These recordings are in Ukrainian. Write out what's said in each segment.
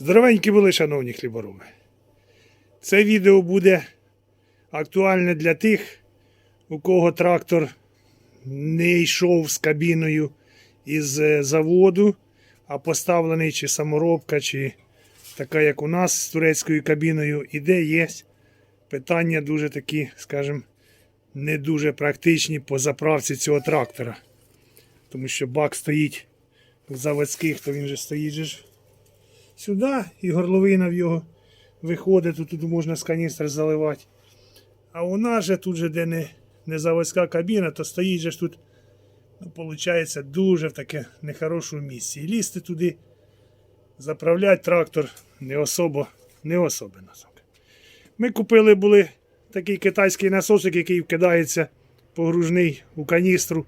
Здоровенькі були, шановні хлібороби. Це відео буде актуальне для тих, у кого трактор не йшов з кабіною із е, заводу, а поставлений чи саморобка, чи така, як у нас з турецькою кабіною, і де є питання дуже такі, скажімо, не дуже практичні по заправці цього трактора. Тому що бак стоїть в заводських, то він же стоїть же сюди, і горловина в його виходить, то тут можна з каністри заливати. А у нас же тут же, де не, не заводська кабіна, то стоїть же ж тут, ну, виходить, дуже в таке нехорошому місці. І лізти туди, заправляти трактор не особо, не особо. Ми купили були такий китайський насосик, який вкидається погружний у каністру.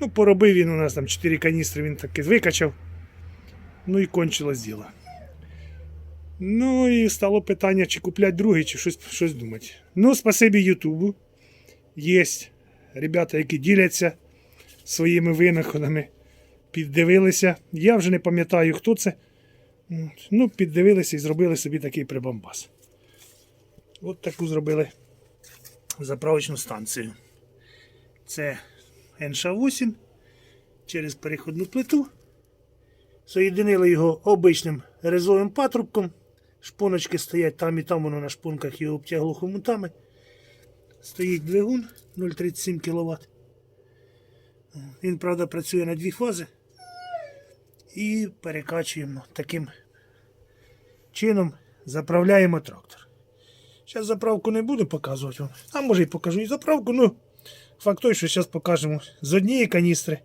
Ну, поробив він у нас там 4 каністри, він таки викачав. Ну і кончилось діло. Ну і стало питання, чи купляти другий, чи щось, щось думати. Ну, спасибі Ютубу. Є ребята, які діляться своїми винаходами. Піддивилися. Я вже не пам'ятаю, хто це. Ну, піддивилися і зробили собі такий прибамбас. От таку зробили заправочну станцію. Це НШ-8 через переходну плиту. Соєдинили його обичним резовим патрубком. Шпоночки стоять там і там воно на шпонках його обтягло хомутами. Стоїть двигун 0,37 кВт. Він, правда, працює на дві фази. І перекачуємо таким чином, заправляємо трактор. Зараз заправку не буду показувати вам. А може і покажу і заправку. Ну, факт той, що зараз покажемо з однієї каністри,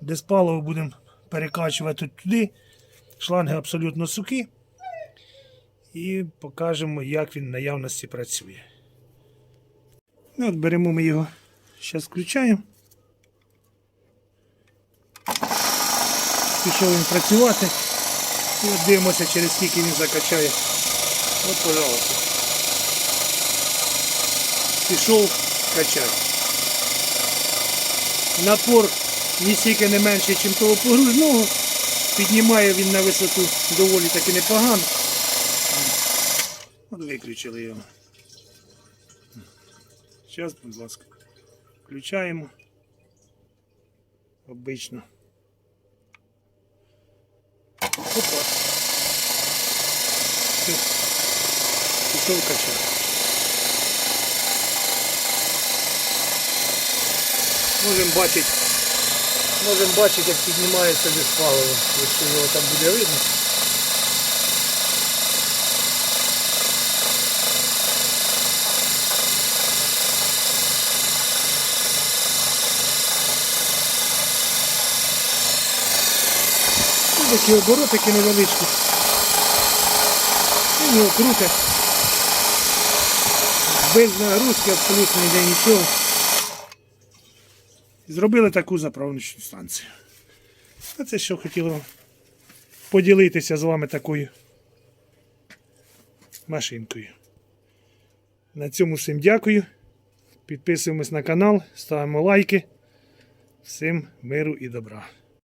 де з паливо будемо перекачувати туди. Шланги абсолютно сухі. І покажемо, як він в наявності працює. Ну, от беремо ми його, зараз включаємо. Пішов він працювати. І от дивимося, через скільки він закачає. От, пожалуйста. Пішов качати. Напор ніскільки не менший, ніж того погружного. Піднімає він на висоту доволі таки непогано. От виключили його. Зараз, будь ласка, включаємо. Обично. Опа. Все. Пішов качати. Можемо бачити, можемо бачити, як піднімається без палива, якщо його там буде видно. Такі оборотики невеличкі. І його крутить. Без нагрузки абсолютно ніде нічого. Зробили таку заправничну станцію. А це що хотіло поділитися з вами такою машинкою. На цьому всім дякую. Підписуємось на канал, ставимо лайки. Всім миру і добра.